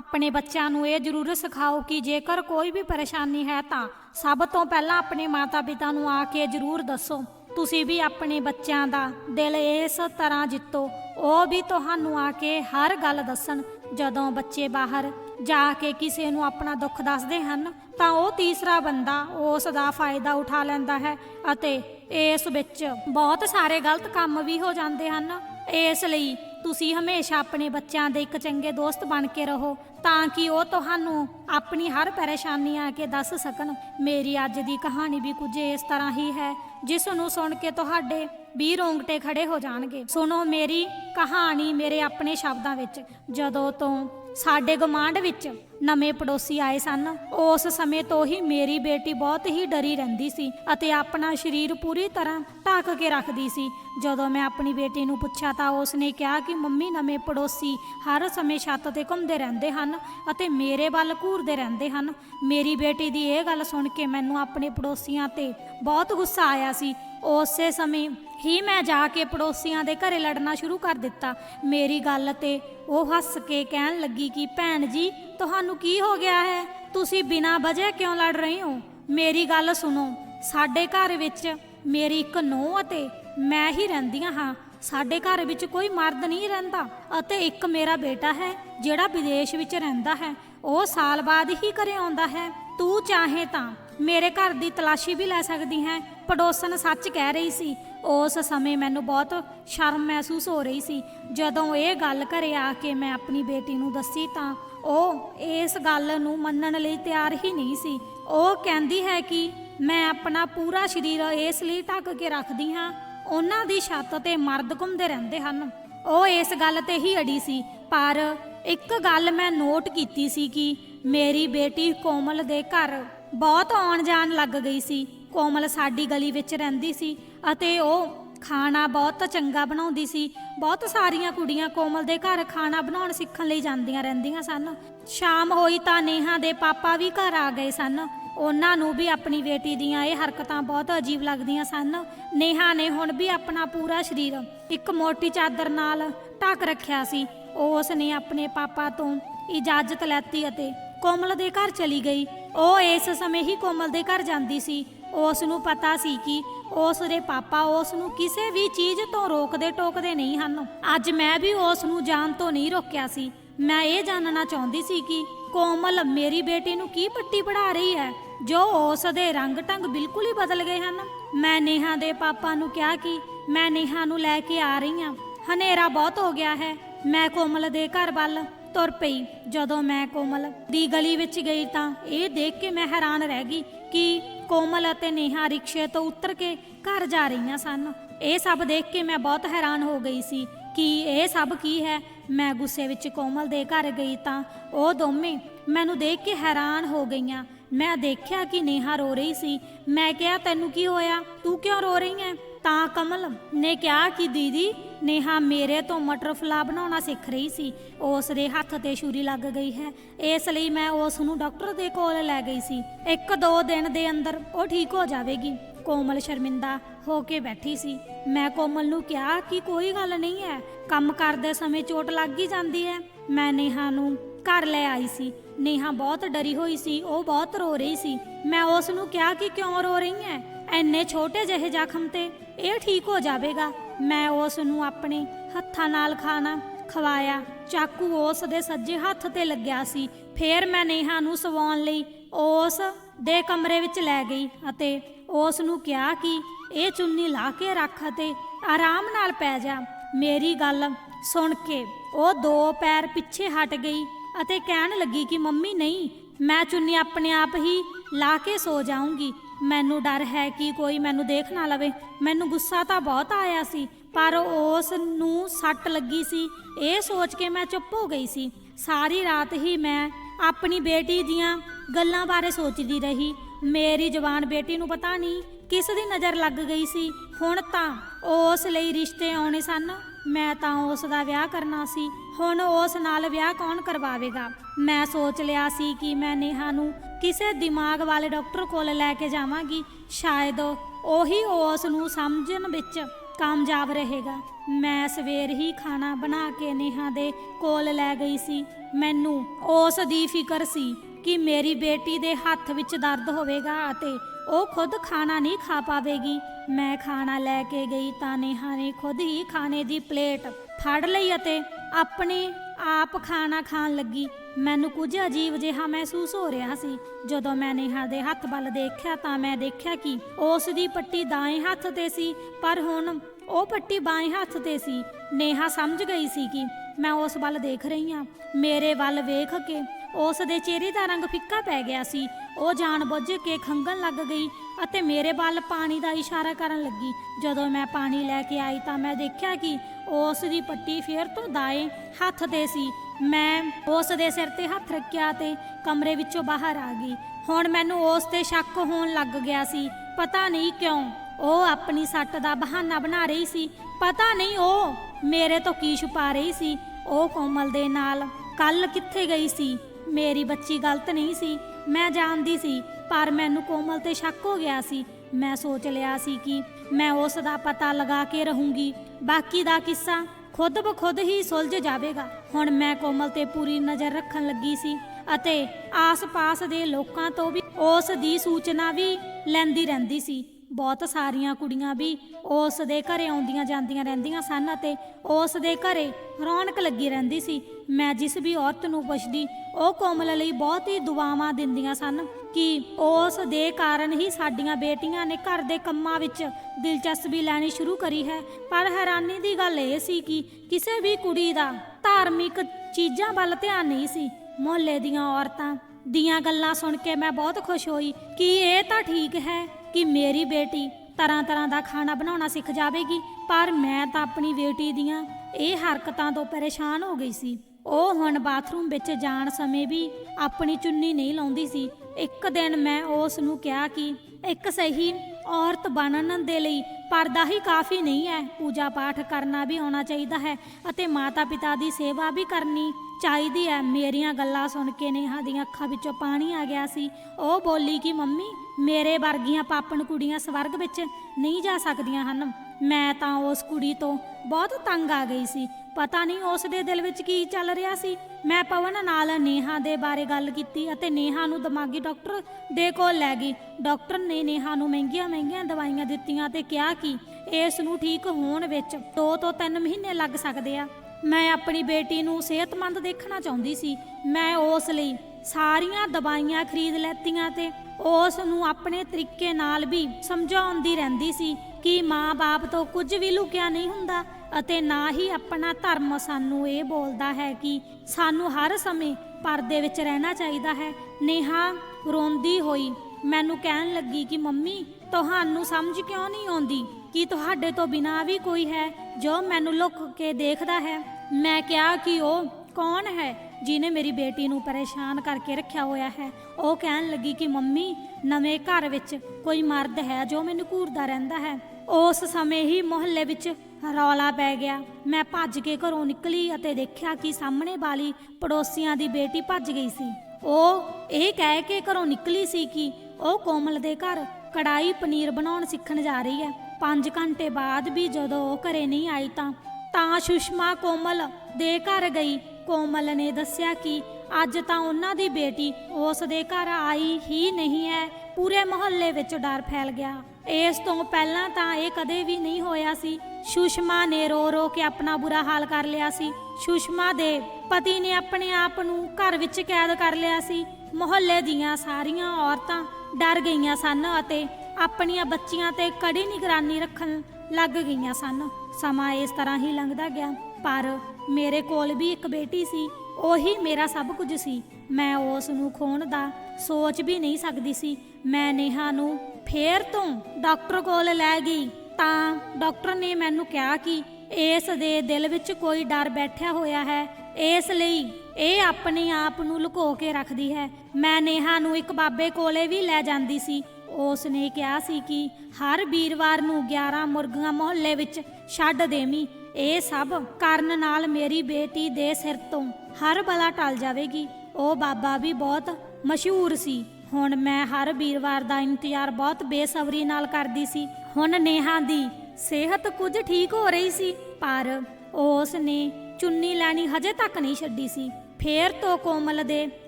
ਆਪਣੇ ਬੱਚਿਆਂ ਨੂੰ ਇਹ ਜ਼ਰੂਰ ਸਿਖਾਓ ਕਿ ਜੇਕਰ ਕੋਈ ਵੀ ਪਰੇਸ਼ਾਨੀ ਹੈ ਤਾਂ ਸਭ ਤੋਂ ਪਹਿਲਾਂ ਆਪਣੇ ਮਾਤਾ-ਪਿਤਾ ਨੂੰ ਆ ਕੇ ਜ਼ਰੂਰ ਦੱਸੋ, ਤੁਸੀਂ ਵੀ ਆਪਣੇ ਬੱਚਿਆਂ ਦਾ ਦਿਲ ਇਸ ਤਰ੍ਹਾਂ ਜਿੱਤੋ। ਉਹ ਵੀ ਤੁਹਾਨੂੰ ਆ ਕੇ ਹਰ ਗੱਲ ਦੱਸਣ, ਜਦੋਂ ਬੱਚੇ ਬਾਹਰ ਜਾ ਕੇ ਕਿਸੇ ਨੂੰ ਆਪਣਾ ਦੁੱਖ ਦੱਸਦੇ ਹਨ, ਤਾਂ ਉਹ ਤੀਸਰਾ ਬੰਦਾ ਉਸ ਦਾ ਫਾਇਦਾ ਉਠਾ ਲੈਂਦਾ ਹੈ ਅਤੇ ਇਸ ਵਿੱਚ ਬਹੁਤ ਸਾਰੇ ਗਲਤ ਕੰਮ ਵੀ ਹੋ ਜਾਂਦੇ ਹਨ। ਇਸ ਲਈ ਤੁਸੀਂ ਹਮੇਸ਼ਾ ਆਪਣੇ ਬੱਚਿਆਂ ਦੇ ਇੱਕ ਚੰਗੇ ਦੋਸਤ ਬਣ ਕੇ ਰਹੋ, ਤਾਂ ਕਿ ਉਹ ਤੁਹਾਨੂੰ ਆਪਣੀ ਹਰ ਪਰੇਸ਼ਾਨੀ ਆ ਕੇ ਦੱਸ ਸਕਣ। ਮੇਰੀ ਅੱਜ ਦੀ ਕਹਾਣੀ ਵੀ ਕੁਝ ਇਸ ਤਰ੍ਹਾਂ ਹੀ ਹੈ, ਜਿਸ ਨੂੰ ਸੁਣ ਕੇ ਤੁਹਾਡੇ ਵੀ ਰੋਂਗਟੇ ਖੜੇ ਹੋ ਜਾਣਗੇ। ਸੁਣੋ ਮੇਰੀ ਕਹਾਣੀ ਮੇਰੇ ਆਪਣੇ ਸ਼ਬਦਾਂ ਵਿੱਚ, ਜਦੋਂ ਤੋਂ ਸਾਡੇ ਗਮਾਂਡ ਵਿੱਚ ਨਵੇਂ ਪੜੋਸੀ ਆਏ ਸਨ। ਉਸ ਸਮੇਂ ਤੋਂ ਹੀ ਮੇਰੀ ਬੇਟੀ ਬਹੁਤ ਹੀ ਡਰੀ ਰਹਿੰਦੀ ਸੀ ਅਤੇ ਆਪਣਾ ਸਰੀਰ ਪੂਰੀ ਤਰ੍ਹਾਂ ਢੱਕ ਕੇ ਰੱਖਦੀ ਸੀ। ਜਦੋਂ ਮੈਂ ਆਪਣੀ ਬੇਟੀ ਨੂੰ ਪੁੱਛਿਆ ਤਾਂ ਉਸ ਨੇ ਕਿਹਾ ਕਿ ਮੰਮੀ, ਨਵੇਂ ਪੜੋਸੀ ਹਰ ਸਮੇਂ ਛੱਤ ਤੇ ਘੁੰਮਦੇ ਰਹਿੰਦੇ ਹਨ ਅਤੇ ਮੇਰੇ ਵੱਲ ਘੂਰਦੇ ਰਹਿੰਦੇ ਹਨ। ਮੇਰੀ ਬੇਟੀ ਦੀ ਇਹ ਗੱਲ ਸੁਣ ਕੇ ਮੈਨੂੰ ਆਪਣੇ ਪੜੋਸੀਆਂ ਤੇ ਬਹੁਤ ਗੁੱਸਾ ਆਇਆ ਸੀ। ਉਸੇ ਸਮੇਂ ਹੀ ਮੈਂ ਜਾ ਕੇ ਪੜੋਸੀਆਂ ਦੇ ਘਰੇ ਲੜਨਾ ਸ਼ੁਰੂ ਕਰ ਦਿੱਤਾ। ਮੇਰੀ ਗੱਲ ਤੇ ਉਹ ਹੱਸ ਕੇ ਕਹਿਣ ਲੱਗੀ ਕਿ, ਭੈਣ ਜੀ, ਤੁਹਾਨੂੰ ਕੀ ਹੋ ਗਿਆ ਹੈ? ਤੁਸੀਂ ਬਿਨਾਂ ਵਜ੍ਹਾ ਕਿਉਂ ਲੜ ਰਹੇ ਹੋ? ਮੇਰੀ ਗੱਲ ਸੁਣੋ, ਸਾਡੇ ਘਰ ਵਿੱਚ ਮੇਰੀ ਇੱਕ ਨੂੰਹ ਅਤੇ ਮੈਂ ਹੀ ਰਹਿੰਦੀਆਂ ਹਾਂ। ਸਾਡੇ ਘਰ ਵਿੱਚ ਕੋਈ ਮਰਦ ਨਹੀਂ ਰਹਿੰਦਾ ਅਤੇ ਇੱਕ ਮੇਰਾ ਬੇਟਾ ਹੈ, ਜਿਹੜਾ ਵਿਦੇਸ਼ ਵਿੱਚ ਰਹਿੰਦਾ ਹੈ। ਉਹ ਸਾਲ ਬਾਅਦ ਹੀ ਘਰੇ ਆਉਂਦਾ ਹੈ। ਤੂੰ ਚਾਹੇ ਤਾਂ ਮੇਰੇ ਘਰ ਦੀ ਤਲਾਸ਼ੀ ਵੀ ਲੈ ਸਕਦੀ ਹੈ। ਪੜੋਸਣ ਸੱਚ ਕਹਿ ਰਹੀ ਸੀ। ਉਸ ਸਮੇਂ ਮੈਨੂੰ ਬਹੁਤ ਸ਼ਰਮ ਮਹਿਸੂਸ ਹੋ ਰਹੀ ਸੀ। ਜਦੋਂ ਇਹ ਗੱਲ ਘਰੇ ਆ ਕੇ ਮੈਂ ਆਪਣੀ ਬੇਟੀ ਨੂੰ ਦੱਸੀ ਤਾਂ ਉਹ ਇਸ ਗੱਲ ਨੂੰ ਮੰਨਣ ਲਈ ਤਿਆਰ ਹੀ ਨਹੀਂ ਸੀ। ਉਹ ਕਹਿੰਦੀ ਹੈ ਕਿ ਮੈਂ ਆਪਣਾ ਪੂਰਾ ਸਰੀਰ ਇਸ ਲਈ ਢੱਕ ਕੇ ਰੱਖਦੀ ਹਾਂ। ਉਹਨਾਂ ਦੀ ਛੱਤ ਤੇ ਮਰਦ ਘੁੰਮਦੇ ਰਹਿੰਦੇ ਹਨ। ਉਹ ਇਸ ਗੱਲ ਤੇ ਹੀ ਅੜੀ ਸੀ। ਪਰ ਇੱਕ ਗੱਲ ਮੈਂ ਨੋਟ ਕੀਤੀ ਸੀ ਕਿ ਮੇਰੀ ਬੇਟੀ ਕੋਮਲ ਦੇ ਘਰ ਬਹੁਤ ਆਉਣ ਜਾਣ ਲੱਗ ਗਈ ਸੀ। ਕੋਮਲ ਸਾਡੀ ਗਲੀ ਵਿੱਚ ਰਹਿੰਦੀ ਸੀ ਅਤੇ ਉਹ ਖਾਣਾ ਬਹੁਤ ਚੰਗਾ ਬਣਾਉਂਦੀ ਸੀ। ਬਹੁਤ ਸਾਰੀਆਂ ਕੁੜੀਆਂ ਕੋਮਲ ਦੇ ਘਰ ਖਾਣਾ ਬਣਾਉਣ ਸਿੱਖਣ ਲਈ ਜਾਂਦੀਆਂ ਰਹਿੰਦੀਆਂ ਸਨ। ਸ਼ਾਮ ਹੋਈ ਤਾਂ ਨੇਹਾ ਦੇ ਪਾਪਾ ਵੀ ਘਰ ਆ ਗਏ ਸਨ। ਉਹਨਾਂ ਨੂੰ ਵੀ ਆਪਣੀ ਬੇਟੀ ਦੀਆਂ ਇਹ ਹਰਕਤਾਂ ਬਹੁਤ ਅਜੀਬ ਲੱਗਦੀਆਂ ਸਨ। ਨੇਹਾ ਨੇ ਹੁਣ ਵੀ ਆਪਣਾ ਪੂਰਾ ਸਰੀਰ ਇੱਕ ਮੋਟੀ ਚਾਦਰ ਨਾਲ ਢੱਕ ਰੱਖਿਆ ਸੀ। ਉਸ ਨੇ ਆਪਣੇ ਪਾਪਾ ਤੋਂ ਇਜਾਜ਼ਤ ਲੈਤੀ ਅਤੇ ਕੋਮਲ ਦੇ ਘਰ ਚਲੀ ਗਈ। ਉਹ ਇਸ ਸਮੇਂ ਹੀ ਕੋਮਲ ਦੇ ਘਰ ਜਾਂਦੀ ਸੀ। ਉਸ ਨੂੰ ਪਤਾ ਸੀ ਕਿ ਉਸ ਦੇ ਪਾਪਾ ਉਸ ਨੂੰ ਕਿਸੇ ਵੀ ਚੀਜ਼ ਤੋਂ ਰੋਕਦੇ ਟੋਕਦੇ ਨਹੀਂ ਹਨ। ਅੱਜ ਮੈਂ ਵੀ ਉਸ ਨੂੰ ਜਾਣ ਤੋਂ ਨਹੀਂ ਰੋਕਿਆ ਸੀ। ਮੈਂ ਇਹ ਜਾਣਨਾ ਚਾਹੁੰਦੀ ਸੀ ਕਿ ਕੋਮਲ ਮੇਰੀ ਬੇਟੀ ਨੂੰ ਕੀ ਪੱਟੀ ਪੜਾ ਰਹੀ ਹੈ, ਜੋ ਉਸ ਦੇ ਰੰਗ ਢੰਗ ਬਿਲਕੁਲ ਹੀ ਬਦਲ ਗਏ ਹਨ। ਮੈਂ ਨੇਹਾ ਦੇ ਪਾਪਾ ਨੂੰ ਕਿਹਾ ਕਿ ਮੈਂ ਨੇਹਾ ਨੂੰ ਲੈ ਕੇ ਆ ਰਹੀ ਹਾਂ। ਹਨੇਰਾ ਬਹੁਤ ਹੋ ਗਿਆ ਹੈ। ਮੈਂ ਕੋਮਲ ਦੇ ਘਰ ਵੱਲ ਤੁਰ ਪਈ। ਜਦੋਂ ਮੈਂ ਕੋਮਲ ਦੀ ਗਲੀ ਵਿੱਚ ਗਈ ਤਾਂ ਇਹ ਦੇਖ ਕੇ ਮੈਂ ਹੈਰਾਨ ਰਹਿ ਗਈ ਕਿ ਕੋਮਲ ਅਤੇ ਨੇਹਾ ਰਿਕਸ਼ੇ ਤੋਂ ਉਤਰ ਕੇ ਘਰ ਜਾ ਰਹੀਆਂ ਸਨ। ਇਹ ਸਭ ਦੇਖ ਕੇ ਮੈਂ ਬਹੁਤ ਹੈਰਾਨ ਹੋ ਗਈ ਸੀ ਕਿ ਇਹ ਸਭ ਕੀ ਹੈ। ਮੈਂ ਗੁੱਸੇ ਵਿੱਚ ਕੋਮਲ ਦੇ ਘਰ ਗਈ ਤਾਂ ਉਹ ਦੋਵੇਂ ਮੈਨੂੰ ਦੇਖ ਕੇ ਹੈਰਾਨ ਹੋ ਗਈਆਂ। ਮੈਂ ਦੇਖਿਆ ਕਿ ਨੇਹਾ ਰੋ ਰਹੀ ਸੀ। ਮੈਂ ਕਿਹਾ, ਤੈਨੂੰ ਕੀ ਹੋਇਆ? ਤੂੰ ਕਿਉਂ ਰੋ ਰਹੀ ਹੈ ਤਾਂ ਕਮਲ ਨੇ ਕਿਹਾ ਕਿ ਦੀਦੀ, ਨੇਹਾ ਮੇਰੇ ਤੋਂ ਮਟਰਫਲਾ ਬਣਾਉਣਾ ਸਿੱਖ ਰਹੀ ਸੀ। ਉਸ ਦੇ ਹੱਥ ਤੇ ਛੁਰੀ ਲੱਗ ਗਈ ਹੈ। ਇਸ ਲਈ ਮੈਂ ਉਸ ਨੂੰ ਡਾਕਟਰ ਦੇ ਕੋਲ ਲੈ ਗਈ ਸੀ। ਇੱਕ ਦੋ ਦਿਨ ਦੇ ਅੰਦਰ ਉਹ ਠੀਕ ਹੋ ਜਾਵੇਗੀ। ਕੋਮਲ ਸ਼ਰਮਿੰਦਾ ਹੋ ਕੇ ਬੈਠੀ ਸੀ। ਮੈਂ ਕੋਮਲ ਨੂੰ ਕਿਹਾ ਕਿ ਕੋਈ ਗੱਲ ਨਹੀਂ ਹੈ। ਕੰਮ ਕਰਦੇ ਸਮੇਂ ਚੋਟ ਲੱਗ ਹੀ ਜਾਂਦੀ ਹੈ। ਮੈਂ ਨੇਹਾ ਨੂੰ ਘਰ ਲੈ ਆਈ ਸੀ। ਨੇਹਾ ਬਹੁਤ ਡਰੀ ਹੋਈ ਸੀ, ਉਹ ਬਹੁਤ ਰੋ ਰਹੀ ਸੀ। ਮੈਂ ਉਸ ਨੂੰ ਕਿਹਾ ਕਿ ਕਿਉਂ ਰੋ ਰਹੀ ਹੈ ਐਨੇ ਛੋਟੇ ਜਿਹੇ ਜ਼ਖਮ ਤੇ ਇਹ ਠੀਕ ਹੋ ਜਾਵੇਗਾ? ਮੈਂ ਉਸ ਨੂੰ ਆਪਣੇ ਹੱਥਾਂ ਨਾਲ ਖਾਣਾ ਖਵਾਇਆ। ਚਾਕੂ ਉਸ ਦੇ ਸੱਜੇ ਹੱਥ ਤੇ ਲੱਗਿਆ ਸੀ। ਫੇਰ ਮੈਂ ਨੇਹਾ ਨੂੰ ਸਵਾਉਣ ਲਈ ਉਸ ਦੇ ਕਮਰੇ ਵਿੱਚ ਲੈ ਗਈ ਅਤੇ ਉਸ ਨੂੰ ਕਿਹਾ ਕਿ ਇਹ ਚੁੰਨੀ ਲਾ ਕੇ ਰੱਖ ਅਤੇ ਆਰਾਮ ਨਾਲ ਪੈ ਜਾ। ਮੇਰੀ ਗੱਲ ਸੁਣ ਕੇ ਉਹ ਦੋ ਪੈਰ ਪਿੱਛੇ ਹਟ ਗਈ। ਅਤੇ ਕਹਿਣ ਲੱਗੀ ਕਿ, ਮੰਮੀ, ਨਹੀਂ, ਮੈਂ ਚੁੰਨੀ ਆਪਣੇ ਆਪ ਹੀ ਲਾ ਕੇ ਸੋ ਜਾਊਂਗੀ। ਮੈਨੂੰ ਡਰ ਹੈ ਕਿ ਕੋਈ ਮੈਨੂੰ ਦੇਖ ਨਾ ਲਵੇ। ਮੈਨੂੰ ਗੁੱਸਾ ਤਾਂ ਬਹੁਤ ਆਇਆ ਸੀ, ਪਰ ਉਸ ਨੂੰ ਸੱਟ ਲੱਗੀ ਸੀ। ਇਹ ਸੋਚ ਕੇ ਮੈਂ ਚੁੱਪ ਹੋ ਗਈ ਸੀ। ਸਾਰੀ ਰਾਤ ਹੀ ਮੈਂ ਆਪਣੀ ਬੇਟੀ ਦੀਆਂ ਗੱਲਾਂ ਬਾਰੇ ਸੋਚਦੀ ਰਹੀ। ਮੇਰੀ ਜਵਾਨ ਬੇਟੀ ਨੂੰ ਪਤਾ ਨਹੀਂ ਕਿਸ ਦੀ ਨਜ਼ਰ ਲੱਗ ਗਈ ਸੀ। ਹੁਣ ਤਾਂ ਉਸ ਲਈ ਰਿਸ਼ਤੇ ਆਉਣੇ ਸਨ। ਮੈਂ ਤਾਂ ਉਸ ਦਾ ਵਿਆਹ ਕਰਨਾ ਸੀ। ਹੁਣ ਉਸ ਨਾਲ ਵਿਆਹ ਕੌਣ ਕਰਵਾਵੇਗਾ? ਮੈਂ ਸੋਚ ਲਿਆ ਸੀ ਕਿ ਮੈਂ ਨੇਹਾ ਨੂੰ ਕਿਸੇ ਦਿਮਾਗ ਵਾਲੇ ਡਾਕਟਰ ਕੋਲ ਲੈ ਕੇ ਜਾਵਾਂਗੀ। ਸ਼ਾਇਦ ਉਹੀ ਉਸ ਨੂੰ ਸਮਝਣ ਵਿੱਚ ਕਾਮਯਾਬ ਰਹੇਗਾ। ਮੈਂ ਸਵੇਰ ਹੀ ਖਾਣਾ ਬਣਾ ਕੇ ਨੇਹਾ ਦੇ ਕੋਲ ਲੈ ਗਈ ਸੀ। ਮੈਨੂੰ ਉਸ ਦੀ ਫਿਕਰ ਸੀ ਕਿ ਮੇਰੀ ਬੇਟੀ ਦੇ ਹੱਥ ਵਿੱਚ ਦਰਦ ਹੋਵੇਗਾ ਅਤੇ ਉਹ ਖੁਦ ਖਾਣਾ ਨਹੀਂ ਖਾ ਪਾਵੇਗੀ। ਮੈਂ ਖਾਣਾ ਲੈ ਕੇ ਗਈ ਤਾਂ ਨੇਹਾ ਨੇ ਖੁਦ ਹੀ ਖਾਣੇ ਦੀ ਪਲੇਟ ਫੜ ਲਈ ਅਤੇ ਆਪਣੇ ਆਪ ਖਾਣਾ ਖਾਣ ਲੱਗੀ। ਮੈਨੂੰ ਕੁਝ ਅਜੀਬ ਜਿਹਾ ਮਹਿਸੂਸ ਹੋ ਰਿਹਾ ਸੀ। ਜਦੋਂ ਮੈਂ ਨੇਹਾ ਦੇ ਹੱਥ ਵੱਲ ਦੇਖਿਆ ਤਾਂ ਮੈਂ ਦੇਖਿਆ ਕਿ ਉਸ ਦੀ ਪੱਟੀ ਦਾਏਂ ਹੱਥ ਤੇ ਸੀ, ਪਰ ਹੁਣ ਉਹ ਪੱਟੀ ਬਾਏਂ ਹੱਥ ਤੇ ਸੀ। ਨੇਹਾ ਸਮਝ ਗਈ ਸੀ ਕਿ ਮੈਂ ਉਸ ਵੱਲ ਦੇਖ ਰਹੀ ਹਾਂ। ਮੇਰੇ ਵੱਲ ਵੇਖ ਕੇ ਉਸ ਦੇ ਚਿਹਰੇ ਦਾ ਰੰਗ ਫਿੱਕਾ ਪੈ ਗਿਆ ਸੀ। ਉਹ ਜਾਣਬੁੱਝ ਕੇ ਖੰਗਣ ਲੱਗ ਗਈ ਅਤੇ ਮੇਰੇ ਵੱਲ ਪਾਣੀ ਦਾ ਇਸ਼ਾਰਾ ਕਰਨ ਲੱਗੀ। ਜਦੋਂ ਮੈਂ ਪਾਣੀ ਲੈ ਕੇ ਆਈ ਤਾਂ ਮੈਂ ਦੇਖਿਆ ਕਿ ਉਸ ਦੀ ਪੱਟੀ ਫੇਰ ਤੋਂ ਦਾਏ ਹੱਥ ਤੇ ਸੀ। ਮੈਂ ਉਸ ਦੇ ਸਿਰ ਤੇ ਹੱਥ ਰੱਖਿਆ ਤੇ ਕਮਰੇ ਵਿੱਚੋਂ ਬਾਹਰ ਆ ਗਈ। ਹੁਣ ਮੈਨੂੰ ਉਸ ਤੇ ਸ਼ੱਕ ਹੋਣ ਲੱਗ ਗਿਆ ਸੀ। ਪਤਾ ਨਹੀਂ ਕਿਉਂ ਉਹ ਆਪਣੀ ਸੱਟ ਦਾ ਬਹਾਨਾ ਬਣਾ ਰਹੀ ਸੀ। ਪਤਾ ਨਹੀਂ ਉਹ ਮੇਰੇ ਤੋਂ ਕੀ ਛੁਪਾ ਰਹੀ ਸੀ। ਉਹ ਕੋਮਲ ਦੇ ਨਾਲ ਕੱਲ ਕਿੱਥੇ ਗਈ ਸੀ? ਮੇਰੀ ਬੱਚੀ ਗਲਤ ਨਹੀਂ ਸੀ। ਮੈਂ ਜਾਣਦੀ ਸੀ, ਪਰ ਮੈਨੂੰ ਕੋਮਲ ਤੇ ਸ਼ੱਕ ਹੋ ਗਿਆ ਸੀ। ਮੈਂ ਸੋਚ ਲਿਆ ਸੀ ਕਿ ਮੈਂ ਉਸ ਦਾ ਪਤਾ ਲਗਾ ਕੇ ਰਹੂੰਗੀ। ਬਾਕੀ ਦਾ ਕਿੱਸਾ ਖੁਦ ਬਖੁਦ ਹੀ ਸੁਲਝ ਜਾਵੇਗਾ। ਹੁਣ ਮੈਂ ਕੋਮਲ ਤੇ ਪੂਰੀ ਨਜ਼ਰ ਰੱਖਣ ਲੱਗੀ ਸੀ ਅਤੇ ਆਸ-ਪਾਸ ਦੇ ਲੋਕਾਂ ਤੋਂ ਵੀ ਉਸ ਦੀ ਸੂਚਨਾ ਵੀ ਲੈਂਦੀ ਰਹਿੰਦੀ ਸੀ। ਬਹੁਤ ਸਾਰੀਆਂ ਕੁੜੀਆਂ ਵੀ ਉਸ ਦੇ ਘਰੇ ਆਉਂਦੀਆਂ ਜਾਂਦੀਆਂ ਰਹਿੰਦੀਆਂ ਸਨ ਅਤੇ ਉਸ ਦੇ ਘਰੇ ਰੌਣਕ ਲੱਗੀ ਰਹਿੰਦੀ ਸੀ। ਮੈਂ ਜਿਸ ਵੀ ਔਰਤ ਨੂੰ ਪੁੱਛਦੀ, ਉਹ ਕੋਮਲ ਲਈ ਬਹੁਤ ਹੀ ਦੁਆਵਾਂ ਦਿੰਦੀਆਂ ਸਨ ਕਿ ਉਸ ਦੇ ਕਾਰਨ ਹੀ ਸਾਡੀਆਂ ਬੇਟੀਆਂ ਨੇ ਘਰ ਦੇ ਕੰਮਾਂ ਵਿੱਚ ਦਿਲਚਸਪੀ ਲੈਣੀ ਸ਼ੁਰੂ ਕਰੀ ਹੈ। ਪਰ ਹੈਰਾਨੀ ਦੀ ਗੱਲ ਇਹ ਸੀ ਕਿ ਕਿਸੇ ਵੀ ਕੁੜੀ ਦਾ ਧਾਰਮਿਕ ਚੀਜ਼ਾਂ ਵੱਲ ਧਿਆਨ ਨਹੀਂ ਸੀ। ਮੁਹੱਲੇ ਦੀਆਂ ਔਰਤਾਂ ਦੀਆਂ ਗੱਲਾਂ ਸੁਣ ਕੇ ਮੈਂ ਬਹੁਤ ਖੁਸ਼ ਹੋਈ ਕਿ ਇਹ ਤਾਂ ਠੀਕ ਹੈ। ਕਿ ਮੇਰੀ ਬੇਟੀ ਤਰ੍ਹਾਂ ਤਰ੍ਹਾਂ ਦਾ ਖਾਣਾ ਬਣਾਉਣਾ ਸਿੱਖ ਜਾਵੇਗੀ, ਪਰ ਮੈਂ ਤਾਂ ਆਪਣੀ ਬੇਟੀ ਦੀਆਂ ਇਹ ਹਰਕਤਾਂ ਤੋਂ ਪਰੇਸ਼ਾਨ ਹੋ ਗਈ ਸੀ। ਉਹ ਹੁਣ ਬਾਥਰੂਮ ਵਿੱਚ ਜਾਣ ਸਮੇਂ ਵੀ ਆਪਣੀ ਚੁੰਨੀ ਨਹੀਂ ਲਾਉਂਦੀ ਸੀ। ਇੱਕ ਦਿਨ ਮੈਂ ਉਸ ਨੂੰ ਕਿਹਾ ਕਿ ਇੱਕ ਸਹੀ ਔਰਤ ਬਣਨ ਦੇ ਲਈ ਪਰਦਾ ਹੀ ਕਾਫੀ ਨਹੀਂ ਹੈ। ਪੂਜਾ ਪਾਠ ਕਰਨਾ ਵੀ ਆਉਣਾ ਚਾਹੀਦਾ ਹੈ ਅਤੇ ਮਾਤਾ ਪਿਤਾ ਦੀ ਸੇਵਾ ਵੀ ਕਰਨੀ ਚਾਹੀਦੀ ਹੈ। ਮੇਰੀਆਂ ਗੱਲਾਂ ਸੁਣ ਕੇ ਨੇਹਾ ਦੀਆਂ ਅੱਖਾਂ ਵਿੱਚੋਂ ਪਾਣੀ ਆ ਗਿਆ ਸੀ। ਉਹ ਬੋਲੀ ਕਿ, ਮੰਮੀ, ਮੇਰੇ ਵਰਗੀਆਂ ਪਾਪਣ ਕੁੜੀਆਂ ਸਵਰਗ ਵਿੱਚ ਨਹੀਂ ਜਾ ਸਕਦੀਆਂ ਹਨ। ਮੈਂ ਤਾਂ ਉਸ ਕੁੜੀ ਤੋਂ ਬਹੁਤ ਤੰਗ ਆ ਗਈ ਸੀ। ਪਤਾ ਨਹੀਂ ਉਸ ਦੇ ਦਿਲ ਵਿੱਚ ਕੀ ਚੱਲ ਰਿਹਾ ਸੀ। ਮੈਂ ਪਵਨ ਨਾਲ ਨੇਹਾ ਦੇ ਬਾਰੇ ਗੱਲ ਕੀਤੀ ਅਤੇ ਨੇਹਾ ਨੂੰ ਦਿਮਾਗੀ ਡਾਕਟਰ ਦੇ ਕੋਲ ਲੈ ਗਈ। ਡਾਕਟਰ ਨੇ ਨੇਹਾ ਨੂੰ ਮਹਿੰਗੀਆਂ-ਮਹਿੰਗੀਆਂ ਦਵਾਈਆਂ ਦਿੱਤੀਆਂ ਤੇ ਕਿਹਾ ਕਿ ਇਸ ਨੂੰ ਠੀਕ ਹੋਣ ਵਿੱਚ 2 ਤੋਂ 3 ਮਹੀਨੇ ਲੱਗ ਸਕਦੇ ਆ। ਮੈਂ ਆਪਣੀ ਬੇਟੀ ਨੂੰ ਸਿਹਤਮੰਦ ਦੇਖਣਾ ਚਾਹੁੰਦੀ ਸੀ। ਮੈਂ ਉਸ ਲਈ ਸਾਰੀਆਂ ਦਵਾਈਆਂ ਖਰੀਦ ਲੈਤੀਆਂ ਤੇ ਉਸ ਨੂੰ ਆਪਣੇ ਤਰੀਕੇ ਨਾਲ ਵੀ ਸਮਝਾਉਂਦੀ ਰਹਿੰਦੀ ਸੀ। ਕਿ ਮਾਂ-ਬਾਪ ਤੋਂ ਕੁਝ ਵੀ ਲੁਕਿਆ ਨਹੀਂ ਹੁੰਦਾ ਅਤੇ ਨਾ ਹੀ ਆਪਣਾ ਧਰਮ ਸਾਨੂੰ ਇਹ ਬੋਲਦਾ ਹੈ ਕਿ ਸਾਨੂੰ ਹਰ ਸਮੇਂ ਪਰਦੇ ਵਿੱਚ ਰਹਿਣਾ ਚਾਹੀਦਾ ਹੈ। ਨੇਹਾ ਰੋਂਦੀ ਹੋਈ ਮੈਨੂੰ ਕਹਿਣ ਲੱਗੀ ਕਿ ਮੰਮੀ, ਤੁਹਾਨੂੰ ਸਮਝ ਕਿਉਂ ਨਹੀਂ ਆਉਂਦੀ ਕਿ ਤੁਹਾਡੇ ਤੋਂ ਬਿਨਾਂ ਵੀ ਕੋਈ ਹੈ ਜੋ ਮੈਨੂੰ ਲੁੱਕ ਕੇ ਦੇਖਦਾ ਹੈ? ਮੈਂ ਕਿਹਾ ਕਿ ਉਹ ਕੌਣ ਹੈ? ਜਿਨੇ ਮੇਰੀ ਬੇਟੀ ਨੂੰ ਪਰੇਸ਼ਾਨ ਕਰਕੇ ਰੱਖਿਆ ਹੋਇਆ ਹੈ, ਉਹ ਕਹਿਣ ਲੱਗੀ ਕਿ ਮੰਮੀ, ਨਵੇਂ ਘਰ ਵਿੱਚ ਕੋਈ ਮਰਦ ਹੈ ਜੋ ਮੈਨੂੰ ਘੂਰਦਾ ਰਹਿੰਦਾ ਹੈ। ਉਸ ਸਮੇਂ ਹੀ ਮੁਹੱਲੇ ਵਿੱਚ ਰੌਲਾ ਪੈ ਗਿਆ। ਮੈਂ ਭੱਜ ਕੇ ਘਰੋਂ ਨਿਕਲੀ ਅਤੇ ਦੇਖਿਆ ਕਿ ਸਾਹਮਣੇ ਵਾਲੀ ਪੜੋਸੀਆਂ ਦੀ ਬੇਟੀ ਭੱਜ ਗਈ ਸੀ। ਉਹ ਇਹ ਕਹਿ ਕੇ ਘਰੋਂ ਨਿਕਲੀ ਸੀ ਕਿ ਉਹ ਕੋਮਲ ਦੇ ਘਰ ਕੜਾਈ ਪਨੀਰ ਬਣਾਉਣ ਸਿੱਖਣ ਜਾ ਰਹੀ ਹੈ। 5 ਘੰਟੇ ਬਾਅਦ ਵੀ ਜਦੋਂ ਉਹ ਘਰੇ ਨਹੀਂ ਆਈ ਤਾਂ ਤਾਂ ਸੁਸ਼ਮਾ ਕੋਮਲ ਦੇ ਘਰ ਗਈ। ਕੋਮਲ ਨੇ ਦੱਸਿਆ ਕਿ ਅੱਜ ਤਾਂ ਉਹਨਾਂ ਦੀ ਬੇਟੀ ਉਸ ਦੇ ਘਰ ਆਈ ਹੀ ਨਹੀਂ ਹੈ। ਪੂਰੇ ਮੁਹੱਲੇ ਵਿੱਚ ਡਰ ਫੈਲ ਗਿਆ। ਇਸ ਤੋਂ ਪਹਿਲਾਂ ਤਾਂ ਇਹ ਕਦੇ ਵੀ ਨਹੀਂ ਹੋਇਆ ਸੀ। ਸੁਸ਼ਮਾ ਨੇ ਰੋ ਰੋ ਕੇ ਆਪਣਾ ਬੁਰਾ ਹਾਲ ਕਰ ਲਿਆ ਸੀ। ਸੁਸ਼ਮਾ ਦੇ ਪਤੀ ਨੇ ਆਪਣੇ ਆਪ ਨੂੰ ਘਰ ਵਿੱਚ ਕੈਦ ਕਰ ਲਿਆ ਸੀ। ਮੁਹੱਲੇ ਦੀਆਂ ਸਾਰੀਆਂ ਔਰਤਾਂ ਡਰ ਗਈਆਂ ਸਨ ਅਤੇ ਆਪਣੀਆਂ ਬੱਚੀਆਂ ਤੇ ਕੜੀ ਨਿਗਰਾਨੀ ਰੱਖਣ ਲੱਗ ਗਈਆਂ ਸਨ। ਸਮਾਂ ਇਸ ਤਰ੍ਹਾਂ ਹੀ ਲੰਘਦਾ ਗਿਆ। ਪਰ ਮੇਰੇ ਕੋਲ ਵੀ ਇੱਕ ਬੇਟੀ ਸੀ, ਉਹੀ ਮੇਰਾ ਸਭ ਕੁਝ ਸੀ। ਮੈਂ ਉਸ ਨੂੰ ਖੋਣ ਦਾ ਸੋਚ ਵੀ ਨਹੀਂ ਸਕਦੀ ਸੀ। ਮੈਂ ਨੇਹਾ ਨੂੰ ਫੇਰ ਤੋਂ ਡਾਕਟਰ ਕੋਲ ਲੈ ਗਈ ਤਾਂ ਡਾਕਟਰ ਨੇ ਮੈਨੂੰ ਕਿਹਾ ਕਿ ਇਸ ਦੇ ਦਿਲ ਵਿੱਚ ਕੋਈ ਡਰ ਬੈਠਿਆ ਹੋਇਆ ਹੈ। ਇਸ ਲਈ ਇਹ ਆਪਣੇ ਆਪ ਨੂੰ ਲੁਕੋ ਕੇ ਰੱਖਦੀ ਹੈ। ਮੈਂ ਨੇਹਾ ਨੂੰ ਇੱਕ ਬਾਬੇ ਕੋਲੇ ਵੀ ਲੈ ਜਾਂਦੀ ਸੀ। ਉਸ ਨੇ ਕਿਹਾ ਸੀ ਕਿ ਹਰ ਵੀਰਵਾਰ ਨੂੰ 11 ਮੁਰਗੀਆਂ ਮੁਹੱਲੇ ਵਿੱਚ ਛੱਡ ਦੇਵੀਂ। ਇਹ ਸਭ ਕਰਨ ਨਾਲ ਮੇਰੀ ਬੇਟੀ ਦੇ ਸਿਰ ਤੋਂ ਹਰ ਬਲਾ ਟਲ ਜਾਵੇਗੀ। ਉਹ ਬਾਬਾ ਵੀ ਬਹੁਤ ਮਸ਼ਹੂਰ ਸੀ। ਹੁਣ ਮੈਂ ਹਰ ਵੀਰਵਾਰ ਦਾ ਇੰਤਜ਼ਾਰ ਬਹੁਤ ਬੇਸਬਰੀ ਨਾਲ ਕਰਦੀ ਸੀ। ਹੁਣ ਨੇਹਾ ਦੀ ਸਿਹਤ ਕੁਝ ਠੀਕ ਹੋ ਰਹੀ ਸੀ, ਪਰ ਉਸ ਨੇ ਚੁੰਨੀ ਲੈਣੀ ਹਜੇ ਤੱਕ ਨਹੀਂ ਛੱਡੀ ਸੀ। ਫੇਰ ਤੋਂ ਕੋਮਲ ਦੇ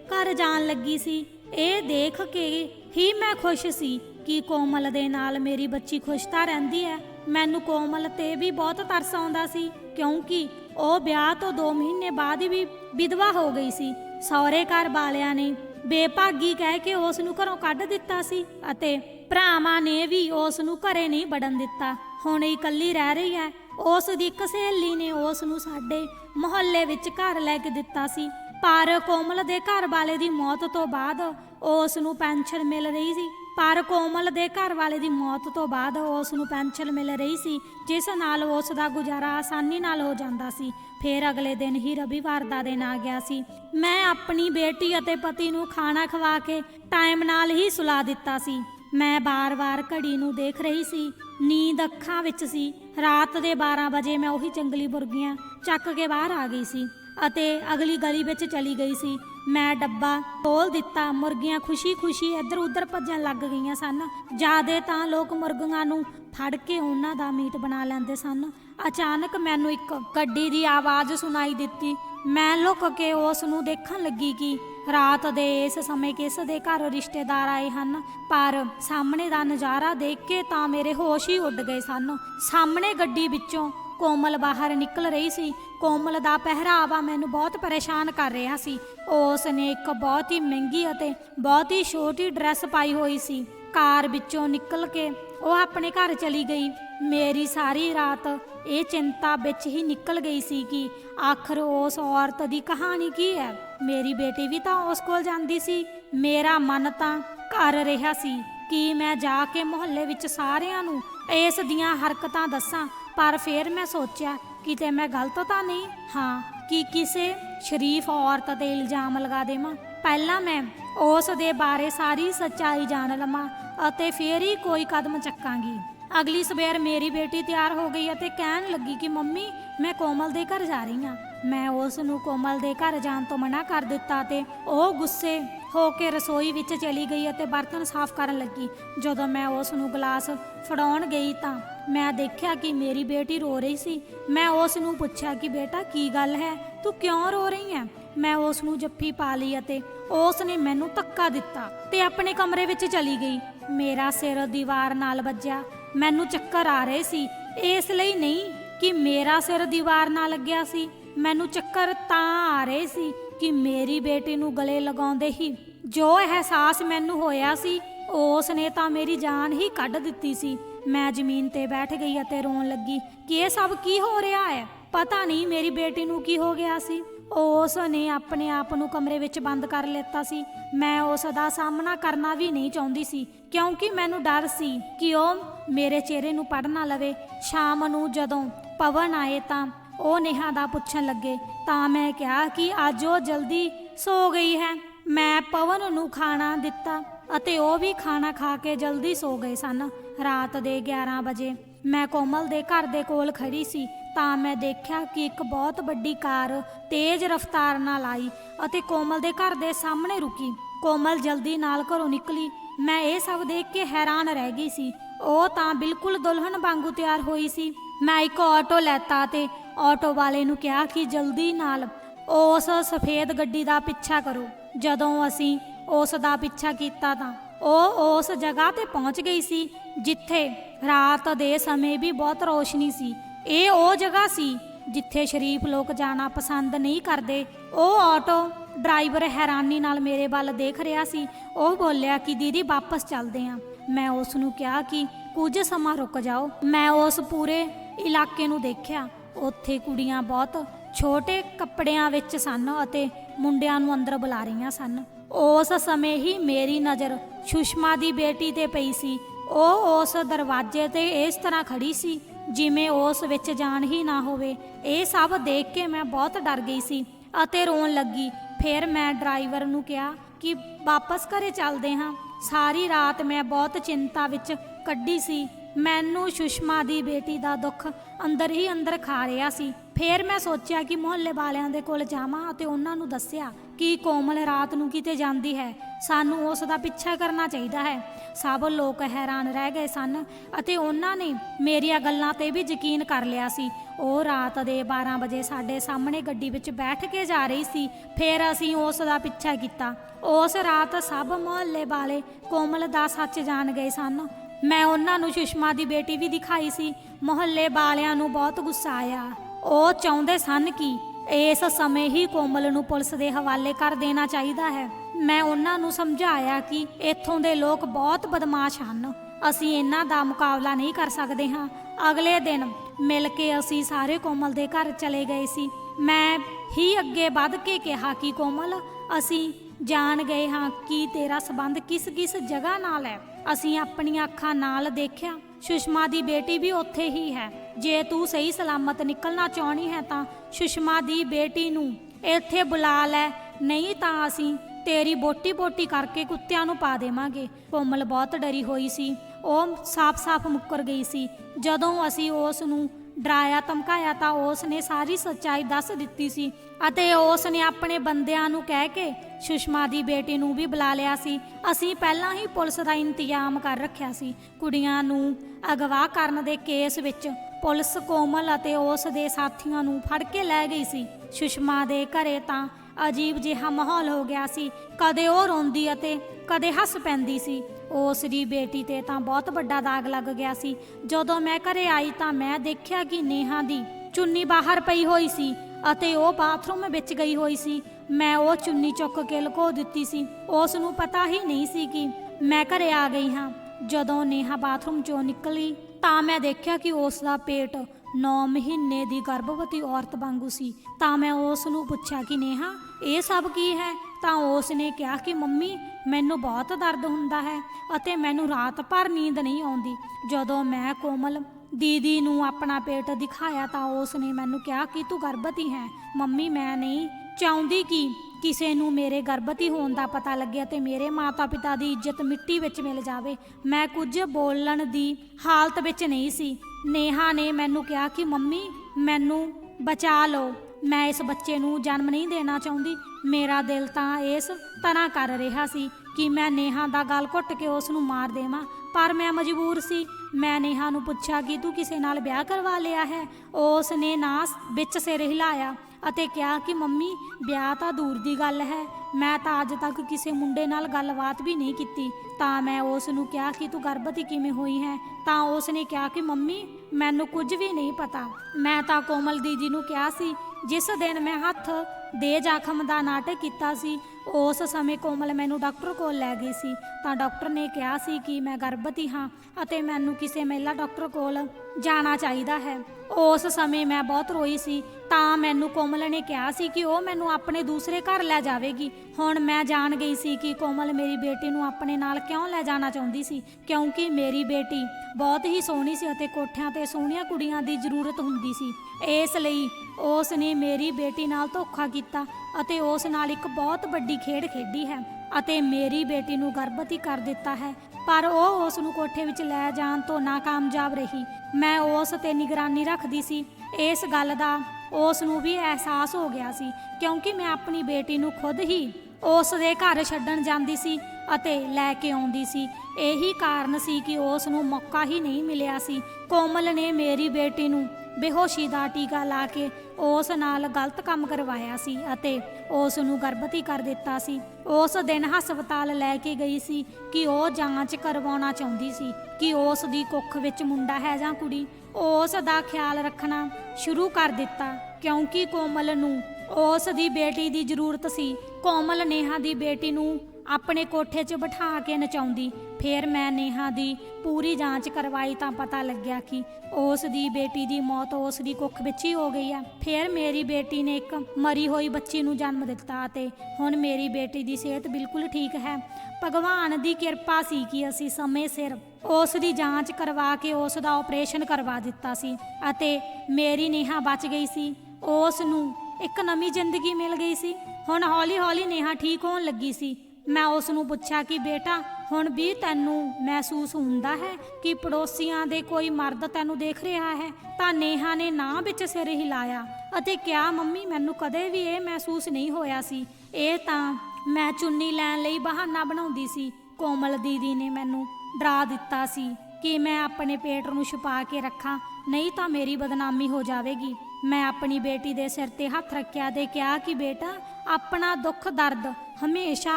ਘਰ ਜਾਣ ਲੱਗੀ ਸੀ। ਇਹ ਦੇਖ ਕੇ ਹੀ ਮੈਂ ਖੁਸ਼ ਸੀ ਕਿ ਕੋਮਲ ਦੇ ਨਾਲ ਮੇਰੀ ਬੱਚੀ ਖੁਸ਼ ਤਾਂ ਰਹਿੰਦੀ ਹੈ। ਮੈਨੂੰ ਕੋਮਲ ਤੇ ਵੀ ਬਹੁਤ ਤਰਸ ਆਉਂਦਾ ਸੀ, ਕਿਉਂਕਿ ਉਹ ਵਿਆਹ ਤੋਂ 2 ਮਹੀਨੇ ਬਾਅਦ ਵੀ ਵਿਧਵਾ ਹੋ ਗਈ ਸੀ। ਸਹੁਰੇ ਘਰ ਵਾਲਿਆਂ ਨੇ ਬੇਭਾਗੀ ਕਹਿ ਕੇ ਉਸ ਨੂੰ ਘਰੋਂ ਕੱਢ ਦਿੱਤਾ ਸੀ ਅਤੇ ਭਰਾਵਾਂ ਨੇ ਵੀ ਉਸ ਨੂੰ ਘਰੇ ਨਹੀਂ ਵੜਨ ਦਿੱਤਾ। ਹੁਣ ਇਕੱਲੀ ਰਹਿ ਰਹੀ ਹੈ, ਉਸ ਦੀ ਇੱਕ ਸਹੇਲੀ ਨੇ ਉਸ ਨੂੰ ਸਾਡੇ ਮੁਹੱਲੇ ਵਿੱਚ ਘਰ ਲੈ ਕੇ ਦਿੱਤਾ ਸੀ। ਪਰ ਕੋਮਲ ਦੇ ਘਰ ਵਾਲੇ ਦੀ ਮੌਤ ਤੋਂ ਬਾਅਦ ਉਸ ਨੂੰ ਪੈਨਸ਼ਨ ਮਿਲ ਰਹੀ ਸੀ। ਪਰ ਕੋਮਲ ਦੇ ਘਰ ਵਾਲੇ ਦੀ ਮੌਤ ਤੋਂ ਬਾਅਦ ਉਸ ਨੂੰ ਪੈਨਸ਼ਨ ਮਿਲ ਰਹੀ ਸੀ, ਜਿਸ ਨਾਲ ਉਸ ਦਾ ਗੁਜ਼ਾਰਾ ਆਸਾਨੀ ਨਾਲ ਹੋ ਜਾਂਦਾ ਸੀ। ਫਿਰ ਅਗਲੇ ਦਿਨ ਹੀ ਰਵੀਵਾਰ ਦਾ ਦਿਨ ਆ ਗਿਆ ਸੀ। ਮੈਂ ਆਪਣੀ ਬੇਟੀ ਅਤੇ ਪਤੀ ਨੂੰ ਖਾਣਾ ਖਵਾ ਕੇ ਟਾਈਮ ਨਾਲ ਹੀ ਸੁਲਾ ਦਿੱਤਾ ਸੀ। ਮੈਂ ਬਾਰ-ਬਾਰ ਘੜੀ ਨੂੰ ਦੇਖ ਰਹੀ ਸੀ। ਨੀਂਦ ਅੱਖਾਂ ਵਿੱਚ ਸੀ। ਰਾਤ ਦੇ 12 ਵਜੇ ਮੈਂ ਉਹੀ ਜੰਗਲੀ ਮੁਰਗੀਆਂ ਚੱਕ ਕੇ ਬਾਹਰ ਆ ਗਈ ਸੀ ਅਤੇ ਅਗਲੀ ਗਲੀ ਵਿੱਚ ਚਲੀ ਗਈ ਸੀ। ਮੈਂ ਡੱਬਾ ਖੋਲ ਦਿੱਤਾ, ਮੁਰਗੀਆਂ ਖੁਸ਼ੀ-ਖੁਸ਼ੀ ਇੱਧਰ-ਉੱਧਰ ਭੱਜਣ ਲੱਗ ਗਈਆਂ ਸਨ। ਜਿਆਦੇ ਤਾਂ ਲੋਕ ਮੁਰਗੀਆਂ ਨੂੰ ਫੜ ਕੇ ਉਹਨਾਂ ਦਾ ਮੀਟ ਬਣਾ ਲੈਂਦੇ ਸਨ। ਅਚਾਨਕ ਮੈਨੂੰ ਇੱਕ ਗੱਡੀ ਦੀ ਆਵਾਜ਼ ਸੁਣਾਈ ਦਿੱਤੀ। ਮੈਂ ਲੁਕ ਕੇ ਉਸ ਨੂੰ ਦੇਖਣ ਲੱਗੀ ਕਿ ਰਾਤ ਦੇ ਇਸ ਸਮੇਂ ਕਿਸ ਦੇ ਘਰ ਰਿਸ਼ਤੇਦਾਰ ਆਏ ਹਨ। ਪਰ ਸਾਹਮਣੇ ਦਾ ਨਜ਼ਾਰਾ ਦੇਖ ਕੇ ਤਾਂ ਮੇਰੇ ਹੋਸ਼ ਹੀ ਉੱਡ ਗਏ ਸਨ। ਸਾਹਮਣੇ ਗੱਡੀ ਵਿੱਚੋਂ ਕੋਮਲ ਬਾਹਰ ਨਿਕਲ ਰਹੀ ਸੀ। ਕੋਮਲ ਦਾ ਪਹਿਰਾਵਾ ਮੈਨੂੰ ਬਹੁਤ ਪਰੇਸ਼ਾਨ ਕਰ ਰਿਹਾ ਸੀ। ਉਸ ਨੇ ਇੱਕ ਬਹੁਤ ਹੀ ਮਹਿੰਗੀ ਅਤੇ ਬਹੁਤ ਹੀ ਛੋਟੀ ਡਰੈਸ ਪਾਈ ਹੋਈ ਸੀ। ਕਾਰ ਵਿੱਚੋਂ ਨਿਕਲ ਕੇ ਉਹ ਆਪਣੇ ਘਰ ਚਲੀ ਗਈ। ਮੇਰੀ ਸਾਰੀ ਰਾਤ ਇਹ ਚਿੰਤਾ ਵਿੱਚ ਹੀ ਨਿਕਲ ਗਈ ਸੀ ਕਿ ਆਖਰ ਉਸ ਔਰਤ ਦੀ ਕਹਾਣੀ ਕੀ ਹੈ? ਮੇਰੀ ਬੇਟੀ ਵੀ ਤਾਂ ਉਸ ਕੋਲ ਜਾਂਦੀ ਸੀ। ਮੇਰਾ ਮਨ ਤਾਂ ਕਰ ਰਿਹਾ ਸੀ ਕਿ ਮੈਂ ਜਾ ਕੇ ਮੁਹੱਲੇ ਵਿੱਚ ਸਾਰਿਆਂ ਨੂੰ ਇਸ ਦੀਆਂ ਹਰਕਤਾਂ ਦੱਸਾਂ। ਪਰ ਫਿਰ ਮੈਂ ਸੋਚਿਆ, ਕਿਤੇ ਮੈਂ ਗਲਤ ਤਾਂ ਨਹੀਂ? ਹਾਂ, ਕਿ ਕਿਸੇ ਸ਼ਰੀਫ ਔਰਤ ਤੇ ਇਲਜ਼ਾਮ ਲਗਾ ਦੇਵਾਂ? ਪਹਿਲਾਂ ਮੈਂ ਉਸ ਦੇ ਬਾਰੇ ਸਾਰੀ ਸੱਚਾਈ ਜਾਣ ਲਵਾਂ ਅਤੇ ਫਿਰ ਹੀ ਕੋਈ ਕਦਮ ਚੱਕਾਂਗੀ। ਅਗਲੀ ਸਵੇਰ ਮੇਰੀ ਬੇਟੀ ਤਿਆਰ ਹੋ ਗਈ ਅਤੇ ਕਹਿਣ ਲੱਗੀ ਕਿ ਮੰਮੀ, ਮੈਂ ਕੋਮਲ ਦੇ ਘਰ ਜਾ ਰਹੀ ਹਾਂ। ਮੈਂ ਉਸ ਨੂੰ ਕੋਮਲ ਦੇ ਘਰ ਜਾਣ ਤੋਂ ਮਨਾ ਕਰ ਦਿੱਤਾ ਤੇ ਉਹ ਗੁੱਸੇ ਹੋ ਕੇ ਰਸੋਈ ਵਿੱਚ ਚਲੀ ਗਈ ਅਤੇ ਬਰਤਨ ਸਾਫ਼ ਕਰਨ ਲੱਗੀ। ਜਦੋਂ ਮੈਂ ਉਸ ਨੂੰ ਗਲਾਸ ਫੜਾਉਣ ਗਈ ਤਾਂ ਮੈਂ ਦੇਖਿਆ ਕਿ ਮੇਰੀ ਬੇਟੀ ਰੋ ਰਹੀ ਸੀ। ਮੈਂ ਉਸ ਨੂੰ ਪੁੱਛਿਆ ਕਿ ਬੇਟਾ, ਕੀ ਗੱਲ ਹੈ? ਤੂੰ ਕਿਉਂ ਰੋ ਰਹੀ ਹੈ? ਮੈਂ ਉਸ ਨੂੰ ਜੱਫੀ ਪਾ ਲਈ ਅਤੇ ਉਸ ਨੇ ਮੈਨੂੰ ਧੱਕਾ ਦਿੱਤਾ ਤੇ ਆਪਣੇ ਕਮਰੇ ਵਿੱਚ ਚਲੀ ਗਈ। ਮੇਰਾ ਸਿਰ ਦੀਵਾਰ ਨਾਲ ਵੱਜਿਆ। ਮੈਨੂੰ ਚੱਕਰ ਆ ਰਹੇ ਸੀ। ਇਸ ਲਈ ਨਹੀਂ ਕਿ ਮੇਰਾ ਸਿਰ ਦੀਵਾਰ ਨਾਲ ਲੱਗਿਆ ਸੀ। ਮੈਨੂੰ ਚੱਕਰ ਤਾਂ ਆ ਰਹੇ ਸੀ ਕਿ ਮੇਰੀ ਬੇਟੀ ਨੂੰ ਗਲੇ ਲਗਾਉਂਦੇ ਹੀ ਜੋ ਅਹਿਸਾਸ ਮੈਨੂੰ ਹੋਇਆ ਸੀ ਉਸ ਨੇ ਤਾਂ ਮੇਰੀ ਜਾਨ ਹੀ ਕੱਢ ਦਿੱਤੀ ਸੀ। ਮੈਂ ਜ਼ਮੀਨ ਤੇ ਬੈਠ ਗਈ ਅਤੇ ਰੋਣ ਲੱਗੀ, ਕਿ ਇਹ ਸਭ ਕੀ ਹੋ ਰਿਹਾ ਹੈ? ਪਤਾ ਨਹੀਂ ਮੇਰੀ ਬੇਟੀ ਨੂੰ ਕੀ ਹੋ ਗਿਆ ਸੀ। ਉਸ ਨੇ ਆਪਣੇ ਆਪ ਨੂੰ ਕਮਰੇ ਵਿੱਚ ਬੰਦ ਕਰ ਲਿੱਤਾ ਸੀ। ਮੈਂ ਉਸ ਦਾ ਸਾਹਮਣਾ ਕਰਨਾ ਵੀ ਨਹੀਂ ਚਾਹੁੰਦੀ ਸੀ, ਕਿਉਂਕਿ ਮੈਨੂੰ ਡਰ ਸੀ ਕਿ ਉਹ ਮੇਰੇ ਚਿਹਰੇ ਨੂੰ ਪੜ ਨਾ ਲਵੇ। ਸ਼ਾਮ ਨੂੰ ਜਦੋਂ ਪਵਨ ਆਏ ਤਾਂ ਉਹ ਨੇਹਾ ਦਾ ਪੁੱਛਣ ਲੱਗੇ ਤਾਂ ਮੈਂ ਕਿਹਾ ਕਿ ਅੱਜ ਉਹ ਜਲਦੀ ਸੋ ਗਈ ਹੈ। ਮੈਂ ਪਵਨ ਨੂੰ ਖਾਣਾ ਦਿੱਤਾ ਅਤੇ ਉਹ ਵੀ ਖਾਣਾ ਖਾ ਕੇ ਜਲਦੀ ਸੋ ਗਏ ਸਨ ਰਾਤ ਦੇ 11 ਵਜੇ। ਮੈਂ ਕੋਮਲ ਦੇ ਘਰ ਦੇ ਕੋਲ ਖੜੀ ਸੀ ਤਾਂ ਮੈਂ ਦੇਖਿਆ ਕਿ ਇੱਕ ਬਹੁਤ ਵੱਡੀ ਕਾਰ ਤੇਜ਼ ਰਫ਼ਤਾਰ ਨਾਲ ਆਈ ਅਤੇ ਕੋਮਲ ਦੇ ਘਰ ਦੇ ਸਾਹਮਣੇ ਰੁਕੀ। ਕੋਮਲ ਜਲਦੀ ਨਾਲ ਘਰੋਂ ਨਿਕਲੀ। ਮੈਂ ਇਹ ਸਭ ਦੇਖ ਕੇ ਹੈਰਾਨ ਰਹਿ ਗਈ ਸੀ। ਉਹ ਤਾਂ ਬਿਲਕੁਲ ਦੁਲਹਨ ਵਾਂਗੂ ਤਿਆਰ ਹੋਈ ਸੀ। ਮੈਂ ਇੱਕ ਆਟੋ ਲੈਤਾ ਤੇ ਆਟੋ ਵਾਲੇ ਨੂੰ ਕਿਹਾ ਕਿ ਜਲਦੀ ਨਾਲ ਉਸ ਸਫੇਦ ਗੱਡੀ ਦਾ ਪਿੱਛਾ ਕਰੋ। ਜਦੋਂ ਅਸੀਂ ਉਸ ਦਾ ਪਿੱਛਾ ਕੀਤਾ ਤਾਂ ਉਹ ਉਸ ਜਗ੍ਹਾ ਤੇ ਪਹੁੰਚ ਗਈ ਸੀ, ਜਿੱਥੇ ਰਾਤ ਦੇ ਸਮੇਂ ਵੀ ਬਹੁਤ ਰੋਸ਼ਨੀ ਸੀ। ਇਹ ਉਹ ਜਗ੍ਹਾ ਸੀ ਜਿੱਥੇ ਸ਼ਰੀਫ ਲੋਕ ਜਾਣਾ ਪਸੰਦ ਨਹੀਂ ਕਰਦੇ। ਉਹ ਆਟੋ ਡਰਾਈਵਰ ਹੈਰਾਨੀ ਨਾਲ ਮੇਰੇ ਵੱਲ ਦੇਖ ਰਿਹਾ ਸੀ। ਉਹ ਬੋਲਿਆ ਕਿ ਦੀਦੀ ਵਾਪਸ ਚੱਲਦੇ ਆਂ। ਮੈਂ ਉਸ ਨੂੰ ਕਿਹਾ ਕਿ ਕੁਝ ਸਮਾਂ ਰੁਕ ਜਾਓ। ਮੈਂ ਉਸ ਪੂਰੇ ਇਲਾਕੇ ਨੂੰ ਦੇਖਿਆ। ਉੱਥੇ ਕੁੜੀਆਂ ਬਹੁਤ ਛੋਟੇ ਕੱਪੜਿਆਂ ਵਿੱਚ ਸਨ ਅਤੇ ਮੁੰਡਿਆਂ ਨੂੰ ਅੰਦਰ ਬੁਲਾ ਰਹੀਆਂ ਸਨ। ਉਸ ਸਮੇਂ ਹੀ ਮੇਰੀ ਨਜ਼ਰ ਸੁਸ਼ਮਾ ਦੀ ਬੇਟੀ ਤੇ ਪਈ ਸੀ। ਉਹ ਉਸ ਦਰਵਾਜ਼ੇ ਤੇ ਇਸ ਤਰ੍ਹਾਂ ਖੜੀ ਸੀ ਜਿਵੇਂ ਉਸ ਵਿੱਚ ਜਾਣ ਹੀ ਨਾ ਹੋਵੇ। ਇਹ ਸਭ ਦੇਖ ਕੇ ਮੈਂ ਬਹੁਤ ਡਰ ਗਈ ਸੀ ਅਤੇ ਰੋਣ ਲੱਗੀ। ਫਿਰ ਮੈਂ ਡਰਾਈਵਰ ਨੂੰ ਕਿਹਾ ਕਿ ਵਾਪਸ ਘਰੇ ਚੱਲਦੇ ਹਾਂ। ਸਾਰੀ ਰਾਤ ਮੈਂ ਬਹੁਤ ਚਿੰਤਾ ਵਿੱਚ ਕੱਢੀ ਸੀ। ਮੈਨੂੰ ਸੁਸ਼ਮਾ ਦੀ ਬੇਟੀ ਦਾ ਦੁੱਖ ਅੰਦਰ ਹੀ ਅੰਦਰ ਖਾ ਰਿਹਾ ਸੀ। ਫਿਰ ਮੈਂ ਸੋਚਿਆ ਕਿ ਮੁਹੱਲੇ ਵਾਲਿਆਂ ਦੇ ਕੋਲ ਜਾਵਾਂ ਅਤੇ ਉਹਨਾਂ ਨੂੰ ਦੱਸਿਆ ਕਿ ਕੋਮਲ ਰਾਤ ਨੂੰ ਕਿਤੇ ਜਾਂਦੀ ਹੈ। ਸਾਨੂੰ ਉਸ ਦਾ ਪਿੱਛਾ ਕਰਨਾ ਚਾਹੀਦਾ ਹੈ। ਸਭ ਲੋਕ ਹੈਰਾਨ ਰਹਿ ਗਏ ਸਨ ਅਤੇ ਉਹਨਾਂ ਨੇ ਮੇਰੀਆਂ ਗੱਲਾਂ ਤੇ ਵੀ ਯਕੀਨ ਕਰ ਲਿਆ ਸੀ। ਉਹ ਰਾਤ ਦੇ 12 ਵਜੇ ਸਾਡੇ ਸਾਹਮਣੇ ਗੱਡੀ ਵਿੱਚ ਬੈਠ ਕੇ ਜਾ ਰਹੀ ਸੀ। ਫਿਰ ਅਸੀਂ ਉਸ ਦਾ ਪਿੱਛਾ ਕੀਤਾ। ਉਸ ਰਾਤ ਸਭ ਮੁਹੱਲੇ ਵਾਲੇ ਕੋਮਲ ਦਾ ਸੱਚ ਜਾਣ ਗਏ ਸਨ। ਮੈਂ ਉਹਨਾਂ ਨੂੰ ਸੁਸ਼ਮਾ ਦੀ ਬੇਟੀ ਵੀ ਦਿਖਾਈ ਸੀ। ਮੁਹੱਲੇ ਵਾਲਿਆਂ ਨੂੰ ਬਹੁਤ ਗੁੱਸਾ ਆਇਆ। ਉਹ ਚਾਹੁੰਦੇ ਸਨ ਕਿ ਇਸ ਸਮੇਂ ਹੀ ਕੋਮਲ ਨੂੰ ਪੁਲਿਸ ਦੇ ਹਵਾਲੇ ਕਰ ਦੇਣਾ ਚਾਹੀਦਾ ਹੈ। ਮੈਂ ਉਹਨਾਂ ਨੂੰ ਸਮਝਾਇਆ ਕਿ ਇੱਥੋਂ ਦੇ ਲੋਕ ਬਹੁਤ ਬਦਮਾਸ਼ ਹਨ। ਅਸੀਂ ਇਹਨਾਂ ਦਾ ਮੁਕਾਬਲਾ ਨਹੀਂ ਕਰ ਸਕਦੇ ਹਾਂ। ਅਗਲੇ ਦਿਨ ਮਿਲ ਕੇ ਅਸੀਂ ਸਾਰੇ ਕੋਮਲ ਦੇ ਘਰ ਚਲੇ ਗਏ ਸੀ। ਮੈਂ ਹੀ ਅੱਗੇ ਵੱਧ ਕੇ ਕਿਹਾ ਕਿ ਕੋਮਲ, ਅਸੀਂ ਜਾਣ ਗਏ ਹਾਂ ਕਿ ਤੇਰਾ ਸਬੰਧ ਕਿਸ ਕਿਸ ਜਗ੍ਹਾ ਨਾਲ ਹੈ? ਅਸੀਂ ਆਪਣੀਆਂ ਅੱਖਾਂ ਨਾਲ ਦੇਖਿਆ। ਸੁਸ਼ਮਾ ਦੀ ਬੇਟੀ ਵੀ ਉੱਥੇ ਹੀ ਹੈ। ਜੇ ਤੂੰ ਸਹੀ ਸਲਾਮਤ ਨਿਕਲਣਾ ਚਾਹਣੀ ਹੈ ਤਾਂ ਸੁਸ਼ਮਾ ਦੀ ਬੇਟੀ ਨੂੰ ਇੱਥੇ ਬੁਲਾ ਲੈ। ਨਹੀਂ ਤਾਂ ਅਸੀਂ ਤੇਰੀ ਬੋਟੀ ਬੋਟੀ ਕਰਕੇ ਕੁੱਤਿਆਂ ਨੂੰ ਪਾ ਦੇਵਾਂਗੇ। ਕੋਮਲ ਬਹੁਤ ਡਰੀ ਹੋਈ ਸੀ। ਉਹ ਸਾਫ਼-ਸਾਫ਼ ਮੁੱਕਰ ਗਈ ਸੀ। ਜਦੋਂ ਅਸੀਂ ਉਸ ਨੂੰ ਡਰਾਇਆ, ਧਮਕਾਇਆ ਤਾਂ ਉਸ ਨੇ ਸਾਰੀ ਸੱਚਾਈ ਦੱਸ ਦਿੱਤੀ ਸੀ ਅਤੇ ਉਸ ਨੇ ਆਪਣੇ ਬੰਦਿਆਂ ਨੂੰ ਕਹਿ ਕੇ ਸੁਸ਼ਮਾ ਦੀ ਬੇਟੀ ਨੂੰ ਵੀ ਬੁਲਾ ਲਿਆ ਸੀ। ਅਸੀਂ ਪਹਿਲਾਂ ਹੀ ਪੁਲਿਸ ਦਾ ਇੰਤਜ਼ਾਮ ਕਰ ਰੱਖਿਆ ਸੀ। ਕੁੜੀਆਂ ਨੂੰ ਅਗਵਾ ਕਰਨ ਦੇ ਕੇਸ ਵਿੱਚ ਪੁਲਿਸ ਕੋਮਲ ਅਤੇ ਉਸ ਦੇ ਸਾਥੀਆਂ ਨੂੰ ਫੜ ਕੇ ਲੈ ਗਈ ਸੀ। ਸੁਸ਼ਮਾ ਦੇ ਘਰੇ ਤਾਂ ਅਜੀਬ ਜਿਹਾ ਮਾਹੌਲ ਹੋ ਗਿਆ ਸੀ। ਕਦੇ ਉਹ ਰੋਂਦੀ ਅਤੇ ਕਦੇ ਹੱਸ ਪੈਂਦੀ ਸੀ। ਉਸ ਦੀ ਬੇਟੀ ਤੇ ਤਾਂ ਬਹੁਤ ਵੱਡਾ ਦਾਗ ਲੱਗ ਗਿਆ ਸੀ। ਜਦੋਂ ਮੈਂ ਘਰੇ ਆਈ ਤਾਂ ਮੈਂ ਦੇਖਿਆ ਕਿ ਨੇਹਾ ਦੀ ਚੁੰਨੀ ਬਾਹਰ ਪਈ ਹੋਈ ਸੀ ਅਤੇ ਉਹ ਬਾਥਰੂਮ ਵਿੱਚ ਗਈ ਹੋਈ ਸੀ। ਮੈਂ ਉਹ ਚੁੰਨੀ ਚੁੱਕ ਕੇ ਲੁਕੋ ਦਿੱਤੀ ਸੀ। ਉਸ ਨੂੰ ਪਤਾ ਹੀ ਨਹੀਂ ਸੀ ਕਿ ਮੈਂ ਘਰੇ ਆ ਗਈ ਹਾਂ। ਜਦੋਂ ਨੇਹਾ ਬਾਥਰੂਮ ਚੋਂ ਨਿਕਲੀ ਤਾਂ ਮੈਂ ਦੇਖਿਆ ਕਿ ਉਸ ਦਾ ਪੇਟ 9 ਮਹੀਨੇ ਦੀ ਗਰਭਵਤੀ ਔਰਤ ਵਾਂਗੂ ਸੀ। ਤਾਂ ਮੈਂ ਉਸ ਨੂੰ ਪੁੱਛਿਆ ਕਿ ਨੇਹਾ, ਇਹ ਸਭ ਕੀ ਹੈ? ਤਾਂ ਉਸ ਨੇ ਕਿਹਾ ਕਿ ਮੰਮੀ, ਮੈਨੂੰ ਬਹੁਤ ਦਰਦ ਹੁੰਦਾ ਹੈ ਅਤੇ ਮੈਨੂੰ ਰਾਤ ਭਰ ਨੀਂਦ ਨਹੀਂ ਆਉਂਦੀ। ਜਦੋਂ ਮੈਂ ਕੋਮਲ ਦੀਦੀ ਨੂੰ ਆਪਣਾ ਪੇਟ ਦਿਖਾਇਆ ਤਾਂ ਉਸ ਨੇ ਮੈਨੂੰ ਕਿਹਾ ਕਿ ਤੂੰ ਗਰਭਵਤੀ ਹੈ। ਮੰਮੀ, ਮੈਂ ਨਹੀਂ। ਚਾਹੁੰਦੀ ਕਿ ਕਿਸੇ ਨੂੰ ਮੇਰੇ ਗਰਭਵਤੀ ਹੋਣ ਦਾ ਪਤਾ ਲੱਗੇ ਤੇ ਮੇਰੇ ਮਾਤਾ-ਪਿਤਾ ਦੀ ਇੱਜ਼ਤ ਮਿੱਟੀ ਵਿੱਚ ਮਿਲ ਜਾਵੇ। ਮੈਂ ਕੁਝ ਬੋਲਣ ਦੀ ਹਾਲਤ ਵਿੱਚ ਨਹੀਂ ਸੀ। ਨੇਹਾ ਨੇ ਮੈਨੂੰ ਕਿਹਾ ਕਿ ਮੰਮੀ, ਮੈਨੂੰ ਬਚਾ ਲਓ। ਮੈਂ ਇਸ ਬੱਚੇ ਨੂੰ ਜਨਮ ਨਹੀਂ ਦੇਣਾ ਚਾਹੁੰਦੀ। ਮੇਰਾ ਦਿਲ ਤਾਂ ਇਸ ਤਰ੍ਹਾਂ ਕਰ ਰਿਹਾ ਸੀ ਕਿ ਮੈਂ ਨੇਹਾ ਦਾ ਗਲ ਘੁੱਟ ਕੇ ਉਸ ਨੂੰ ਮਾਰ ਦੇਵਾਂ। ਪਰ ਮੈਂ ਮਜਬੂਰ ਸੀ। ਮੈਂ ਨੇਹਾ ਨੂੰ ਪੁੱਛਿਆ ਕਿ ਤੂੰ ਕਿਸੇ ਨਾਲ ਵਿਆਹ ਕਰਵਾ ਲਿਆ ਹੈ? ਉਸ ਨੇ ਨਾ ਵਿੱਚ ਸਿਰ ਹਿਲਾਇਆ। ਅਤੇ ਕਿਹਾ ਕਿ ਮੰਮੀ, ਵਿਆਹ ਤਾਂ ਦੂਰ ਦੀ ਗੱਲ ਹੈ। ਮੈਂ ਤਾਂ ਅੱਜ ਤੱਕ ਕਿਸੇ ਮੁੰਡੇ ਨਾਲ ਗੱਲਬਾਤ ਵੀ ਨਹੀਂ ਕੀਤੀ। ਤਾਂ ਮੈਂ ਉਸ ਨੂੰ ਕਿਹਾ ਕਿ ਤੂੰ ਗਰਭਵਤੀ ਕਿਵੇਂ ਹੋਈ ਹੈ? ਤਾਂ ਉਸ ਨੇ ਕਿਹਾ ਕਿ ਮੰਮੀ, ਮੈਨੂੰ ਕੁਝ ਵੀ ਨਹੀਂ ਪਤਾ। ਮੈਂ ਤਾਂ ਕੋਮਲ ਦੀਦੀ ਨੂੰ ਕਿਹਾ ਸੀ, ਜਿਸ ਦਿਨ ਮੈਂ ਹੱਥ ਦੇ ਜ਼ਖਮ ਦਾ ਨਾਟਕ ਕੀਤਾ ਸੀ, ਉਸ ਸਮੇਂ ਕੋਮਲ ਮੈਨੂੰ ਡਾਕਟਰ ਕੋਲ ਲੈ ਗਈ ਸੀ। ਤਾਂ ਡਾਕਟਰ ਨੇ ਕਿਹਾ ਸੀ ਕਿ ਮੈਂ ਗਰਭਵਤੀ ਹਾਂ ਅਤੇ ਮੈਨੂੰ ਕਿਸੇ ਮਹਿਲਾ ਡਾਕਟਰ ਕੋਲ ਜਾਣਾ ਚਾਹੀਦਾ ਹੈ। ਉਸ ਸਮੇਂ ਮੈਂ ਬਹੁਤ ਰੋਈ ਸੀ। ਤਾਂ ਮੈਨੂੰ ਕੋਮਲ ਨੇ ਕਿਹਾ ਸੀ ਕਿ ਉਹ ਮੈਨੂੰ ਆਪਣੇ ਦੂਸਰੇ ਘਰ ਲੈ ਜਾਵੇਗੀ। ਹੁਣ ਮੈਂ ਜਾਣ ਗਈ ਸੀ ਕਿ ਕੋਮਲ ਮੇਰੀ ਬੇਟੀ ਨੂੰ ਆਪਣੇ ਨਾਲ ਕਿਉਂ ਲੈ ਜਾਣਾ ਚਾਹੁੰਦੀ ਸੀ? ਕਿਉਂਕਿ ਮੇਰੀ ਬੇਟੀ ਬਹੁਤ ਹੀ ਸੋਹਣੀ ਸੀ ਅਤੇ ਕੋਠਿਆਂ ਤੇ ਸੋਹਣੀਆਂ ਕੁੜੀਆਂ ਦੀ ਜ਼ਰੂਰਤ ਹੁੰਦੀ ਸੀ। ਇਸ ਲਈ ਉਸ ਨੇ ਮੇਰੀ ਬੇਟੀ ਨਾਲ ਧੋਖਾ ਕੀਤਾ ਅਤੇ ਉਸ ਨਾਲ ਇੱਕ ਬਹੁਤ ਵੱਡੀ ਖੇਡ ਖੇਡੀ ਹੈ ਅਤੇ ਮੇਰੀ ਬੇਟੀ ਨੂੰ ਗਰਭਵਤੀ ਕਰ ਦਿੱਤਾ ਹੈ। ਪਰ ਉਹ ਉਸ ਨੂੰ ਕੋਠੇ ਵਿੱਚ ਲੈ ਜਾਣ ਤੋਂ ਨਾਕਾਮਯਾਬ ਰਹੀ। ਮੈਂ ਉਸ ਤੇ ਨਿਗਰਾਨੀ ਰੱਖਦੀ ਸੀ। ਇਸ ਗੱਲ ਦਾ ਉਸ ਨੂੰ ਵੀ ਅਹਿਸਾਸ ਹੋ ਗਿਆ ਸੀ, ਕਿਉਂਕਿ ਮੈਂ ਆਪਣੀ ਬੇਟੀ ਨੂੰ ਖੁਦ ਹੀ ਉਸ ਦੇ ਘਰ ਛੱਡਣ ਜਾਂਦੀ ਸੀ ਅਤੇ ਲੈ ਕੇ ਆਉਂਦੀ ਸੀ। ਇਹੀ ਕਾਰਨ ਸੀ ਕਿ ਉਸ ਨੂੰ ਮੌਕਾ ਹੀ ਨਹੀਂ ਮਿਲਿਆ ਸੀ। ਕੋਮਲ ਨੇ ਮੇਰੀ ਬੇਟੀ ਨੂੰ ਬੇਹੋਸ਼ੀ ਦਾ ਟੀਕਾ ਲਾ ਕੇ ਉਸ ਨਾਲ ਗਲਤ ਕੰਮ ਕਰਵਾਇਆ ਸੀ ਅਤੇ ਉਸ ਨੂੰ ਗਰਭਵਤੀ ਕਰ ਦਿੱਤਾ ਸੀ। ਉਸ ਦਿਨ ਹਸਪਤਾਲ ਲੈ ਕੇ ਗਈ ਸੀ ਕਿ ਉਹ ਜਾਂਚ ਕਰਵਾਉਣਾ ਚਾਹੁੰਦੀ ਸੀ ਕਿ ਉਸ ਦੀ ਕੁੱਖ ਵਿੱਚ ਮੁੰਡਾ ਹੈ ਜਾਂ ਕੁੜੀ। ਉਸ ਦਾ ਖਿਆਲ ਰੱਖਣਾ ਸ਼ੁਰੂ ਕਰ ਦਿੱਤਾ ਕਿਉਂਕਿ ਕੋਮਲ ਨੂੰ ਉਸ ਦੀ ਬੇਟੀ ਦੀ ਜ਼ਰੂਰਤ ਸੀ। ਕੋਮਲ ਨੇਹਾ ਦੀ ਬੇਟੀ ਨੂੰ ਆਪਣੇ ਕੋਠੇ 'ਚ ਬਿਠਾ ਕੇ ਨਚਾਉਂਦੀ। ਫਿਰ ਮੈਂ ਨੇਹਾ ਦੀ ਪੂਰੀ ਜਾਂਚ ਕਰਵਾਈ ਤਾਂ ਪਤਾ ਲੱਗਿਆ ਕਿ ਉਸ ਦੀ ਬੇਟੀ ਦੀ ਮੌਤ ਉਸ ਦੀ ਕੁੱਖ ਵਿੱਚ ਹੀ ਹੋ ਗਈ ਆ। ਫਿਰ ਮੇਰੀ ਬੇਟੀ ਨੇ ਇੱਕ ਮਰੀ ਹੋਈ ਬੱਚੀ ਨੂੰ ਜਨਮ ਦਿੱਤਾ ਤੇ ਹੁਣ ਮੇਰੀ ਬੇਟੀ ਦੀ ਸਿਹਤ ਬਿਲਕੁਲ ਠੀਕ ਹੈ। ਭਗਵਾਨ ਦੀ ਕਿਰਪਾ ਸੀ ਕਿ ਅਸੀਂ ਸਮੇਂ ਸਿਰ ਉਸ ਦੀ ਜਾਂਚ ਕਰਵਾ ਕੇ ਉਸ ਦਾ ਆਪਰੇਸ਼ਨ ਕਰਵਾ ਦਿੱਤਾ ਸੀ ਅਤੇ ਮੇਰੀ ਨੇਹਾ ਬਚ ਗਈ ਸੀ। ਉਸ ਨੂੰ ਇੱਕ ਨਵੀਂ ਜ਼ਿੰਦਗੀ ਮਿਲ ਗਈ ਸੀ। ਹੁਣ ਹੌਲੀ-ਹੌਲੀ ਨੇਹਾ ਠੀਕ ਹੋਣ ਲੱਗੀ ਸੀ। ਮੈਂ ਉਸ ਨੂੰ ਪੁੱਛਿਆ ਕਿ ਬੇਟਾ, ਹੁਣ ਵੀ ਤੈਨੂੰ ਮਹਿਸੂਸ ਹੁੰਦਾ ਹੈ ਕਿ ਪੜੋਸੀਆਂ ਦੇ ਕੋਈ ਮਰਦ ਤੈਨੂੰ ਦੇਖ ਰਿਹਾ ਹੈ? ਤਾਂ ਨੇਹਾ ਨੇ ਨਾ ਵਿੱਚ ਸਿਰ ਹਿਲਾਇਆ ਅਤੇ ਕਿਹਾ, ਮੰਮੀ, ਮੈਨੂੰ ਕਦੇ ਵੀ ਇਹ ਮਹਿਸੂਸ ਨਹੀਂ ਹੋਇਆ ਸੀ। ਇਹ ਤਾਂ ਮੈਂ ਚੁੰਨੀ ਲੈਣ ਲਈ ਬਹਾਨਾ ਬਣਾਉਂਦੀ ਸੀ। ਕੋਮਲ ਦੀਦੀ ਨੇ ਮੈਨੂੰ ਡਰਾ ਦਿੱਤਾ ਸੀ। ਕਿ ਮੈਂ ਆਪਣੇ ਪੇਟ ਨੂੰ ਛੁਪਾ ਕੇ ਰੱਖਾਂ, ਨਹੀਂ ਤਾਂ ਮੇਰੀ ਬਦਨਾਮੀ ਹੋ ਜਾਵੇਗੀ। ਮੈਂ ਆਪਣੀ ਬੇਟੀ ਦੇ ਸਿਰ ਤੇ ਹੱਥ ਰੱਖਿਆ ਤੇ ਕਿਹਾ ਕਿ ਬੇਟਾ, ਆਪਣਾ ਦੁੱਖ ਦਰਦ ਹਮੇਸ਼ਾ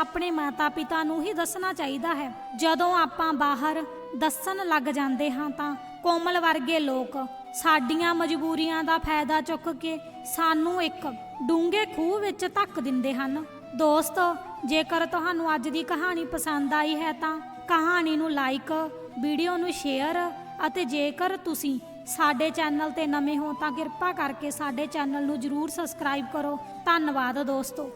ਆਪਣੇ ਮਾਤਾ-ਪਿਤਾ ਨੂੰ ਹੀ ਦੱਸਣਾ ਚਾਹੀਦਾ ਹੈ। ਜਦੋਂ ਆਪਾਂ ਬਾਹਰ ਦੱਸਣ ਲੱਗ ਜਾਂਦੇ ਹਾਂ ਤਾਂ ਕੋਮਲ ਵਰਗੇ ਲੋਕ ਸਾਡੀਆਂ ਮਜਬੂਰੀਆਂ ਦਾ ਫਾਇਦਾ ਚੁੱਕ ਕੇ ਸਾਨੂੰ ਇੱਕ ਡੂੰਘੇ ਖੂਹ ਵਿੱਚ ਧੱਕ ਦਿੰਦੇ ਹਨ। ਦੋਸਤੋ, ਜੇਕਰ ਤੁਹਾਨੂੰ ਅੱਜ ਦੀ ਕਹਾਣੀ ਪਸੰਦ ਆਈ ਹੈ ਤਾਂ ਕਹਾਣੀ ਨੂੰ ਲਾਈਕ ਵੀਡੀਓ ਨੂੰ ਸ਼ੇਅਰ ਅਤੇ ਜੇਕਰ ਤੁਸੀਂ ਸਾਡੇ ਚੈਨਲ ਤੇ ਨਵੇਂ ਹੋ ਤਾਂ ਕਿਰਪਾ ਕਰਕੇ ਸਾਡੇ ਚੈਨਲ ਨੂੰ ਜਰੂਰ ਸਬਸਕ੍ਰਾਈਬ ਕਰੋ। ਧੰਨਵਾਦ ਦੋਸਤੋ।